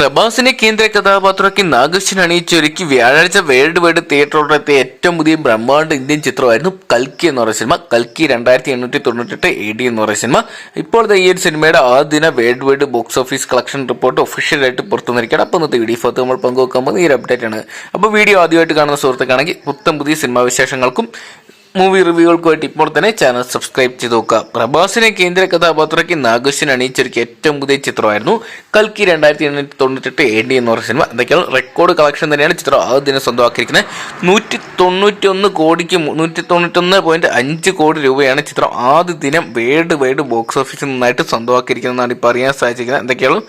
പ്രഭാസിനെ കേന്ദ്ര കഥാപാത്രമാക്കി നാഗശ്വൻ അണിയിച്ചൊരുക്കി വ്യാഴാഴ്ച world wide തിയേറ്ററിലെത്തിയ ഏറ്റവും പുതിയ ബ്രഹ്മാണ്ഡ ഇന്ത്യൻ ചിത്രമായിരുന്നു കൽക്കി എന്ന് പറയുന്ന സിനിമ. കൽക്കി രണ്ടായിരത്തി എണ്ണൂറ്റി തൊണ്ണൂറ്റെട്ട് എ ഡി എന്ന് പറയുന്ന സിനിമ. ഇപ്പോഴത്തെ ഈ ഒരു സിനിമയുടെ ആദ്യ world wide box office collection report ഒഫീഷ്യലായിട്ട് പുറത്തു വന്നിരിക്കുകയാണ്. അപ്പോൾ ഇന്നത്തെ വീഡിയോ ഭാഗത്ത് നമ്മൾ പങ്കുവെക്കാൻ പോകുന്ന ഈ ഒരു അപ്ഡേറ്റ് ആണ്. അപ്പോൾ വീഡിയോ ആദ്യമായിട്ട് കാണുന്ന സുഹൃത്തുക്കാണെങ്കിൽ പുത്തം പുതിയ സിനിമാ വിശേഷങ്ങൾക്കും മൂവി റിവ്യൂകൾക്കുമായിട്ട് ഇപ്പോൾ തന്നെ ചാനൽ സബ്സ്ക്രൈബ് ചെയ്ത് നോക്കുക. പ്രഭാസിനെ കേന്ദ്ര കഥാപാത്രയ്ക്ക് നാഗശ്വൻ അണിയിച്ചൊരുക്കിയ ഏറ്റവും പുതിയ ചിത്രമായിരുന്നു കൽക്കി രണ്ടായിരത്തി എണ്ണൂറ്റി തൊണ്ണൂറ്റെട്ട് എ ഡി എന്ന് പറഞ്ഞ സിനിമ എന്തൊക്കെയാണ് റെക്കോർഡ് കളക്ഷൻ തന്നെയാണ് ചിത്രം ആ ദിനം സ്വന്തമാക്കിയിരിക്കുന്നത്. നൂറ്റി തൊണ്ണൂറ്റി ഒന്ന് കോടിക്ക് നൂറ്റി തൊണ്ണൂറ്റൊന്ന് പോയിന്റ് അഞ്ച് കോടി രൂപയാണ് ചിത്രം ആദ്യ ദിനം വേൾഡ് വൈഡ് ബോക്സ് ഓഫീസിൽ നിന്നായിട്ട് സ്വന്തമാക്കിയിരിക്കുന്നതെന്നാണ് ഇപ്പോൾ അറിയാൻ സാധിച്ചിരിക്കുന്നത്. എന്തൊക്കെയാണ്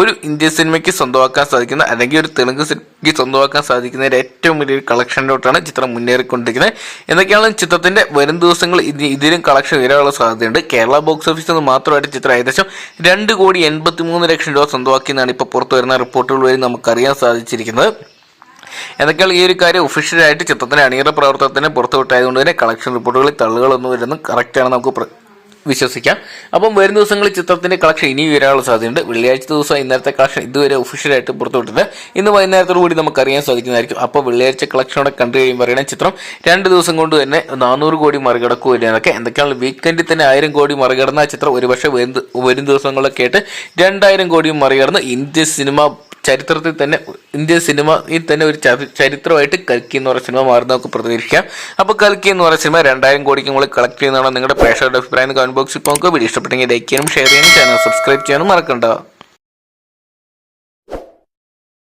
ഒരു ഇന്ത്യൻ സിനിമയ്ക്ക് സ്വന്തമാക്കാൻ സാധിക്കുന്ന അല്ലെങ്കിൽ ഒരു തെലുങ്ക് സിനിമയ്ക്ക് സ്വന്തമാക്കാൻ സാധിക്കുന്ന ഏറ്റവും വലിയൊരു കളക്ഷനിലോട്ടാണ് ചിത്രം മുന്നേറിക്കൊണ്ടിരിക്കുന്നത്. എന്തൊക്കെയാണ് ചിത്രത്തിന്റെ വരും ദിവസങ്ങൾ ഇത് ഇതിലും കളക്ഷൻ ഉയരാനുള്ള സാധ്യതയുണ്ട്? കേരള ബോക്സ് ഓഫീസിൽ നിന്ന് മാത്രമായിട്ട് ചിത്രം ഏകദേശം രണ്ട് കോടി എൺപത്തി മൂന്ന് ലക്ഷം രൂപ സ്വന്തമാക്കിയെന്നാണ് ഇപ്പോൾ പുറത്തു വരുന്ന റിപ്പോർട്ടുകൾ വഴി നമുക്കറിയാൻ സാധിച്ചിരിക്കുന്നത്. എന്തൊക്കെയാണ് ഈ ഒരു കാര്യം ഒഫീഷ്യലായിട്ട് ചിത്രത്തിന്റെ അണിയറ പ്രവർത്തനത്തിന് പുറത്തുവിട്ടായതുകൊണ്ട് തന്നെ കളക്ഷൻ റിപ്പോർട്ടുകളിൽ തള്ളുകളൊന്നും വരുന്നു കറക്റ്റാണ് നമുക്ക് വിശ്വസിക്കാം. അപ്പം വരും ദിവസങ്ങളിൽ ചിത്രത്തിന്റെ കളക്ഷൻ ഇനി വരാനുള്ള സാധ്യതയുണ്ട്. വെള്ളിയാഴ്ച ദിവസം ഇന്നത്തെ കളക്ഷൻ ഇതുവരെ ഒഫീഷ്യലായിട്ട് പുറത്തുവിട്ടിട്ട് ഇന്ന് വൈകുന്നേരത്തോടു കൂടി നമുക്ക് അറിയാൻ സാധിക്കുന്നതായിരിക്കും. അപ്പോൾ വെള്ളിയാഴ്ച കളക്ഷനോടെ കണ്ടു കഴിയുമ്പോൾ അറിയണം ചിത്രം രണ്ട് ദിവസം കൊണ്ട് തന്നെ നാനൂറ് കോടി മറികടക്കുക എന്നൊക്കെ എന്തൊക്കെയാണ് വീക്കെൻഡിൽ തന്നെ ആയിരം കോടി മറികടന്ന ചിത്രം? ഒരുപക്ഷെ വരും ദി- വരും ദിവസങ്ങളിലൊക്കെ ആയിട്ട് രണ്ടായിരം കോടിയും മറികടന്ന് ഇന്ത്യൻ സിനിമ ചരിത്രത്തിൽ തന്നെ ഇന്ത്യൻ സിനിമയിൽ തന്നെ ഒരു ചരിത്രമായിട്ട് കൽക്കി എന്ന് പറയുന്ന സിനിമ മാറുന്ന നമുക്ക് പ്രതീക്ഷിക്കാം അപ്പോൾ കൽക്കി എന്ന് പറയുന്ന സിനിമ രണ്ടായിരം കോടിക്ക് മുകളിൽ കളക്ട് ചെയ്യുന്നതാണ് നിങ്ങളുടെ പ്രേക്ഷകരുടെ അഭിപ്രായം കമന്റ് ബോക്സിൽ ഇപ്പോൾ വീഡിയോ ഇഷ്ടപ്പെട്ടെങ്കിൽ ലൈക്ക് ചെയ്യാനും ഷെയർ ചെയ്യാനും ചാനൽ സബ്സ്ക്രൈബ് ചെയ്യാനും മറക്കണ്ട.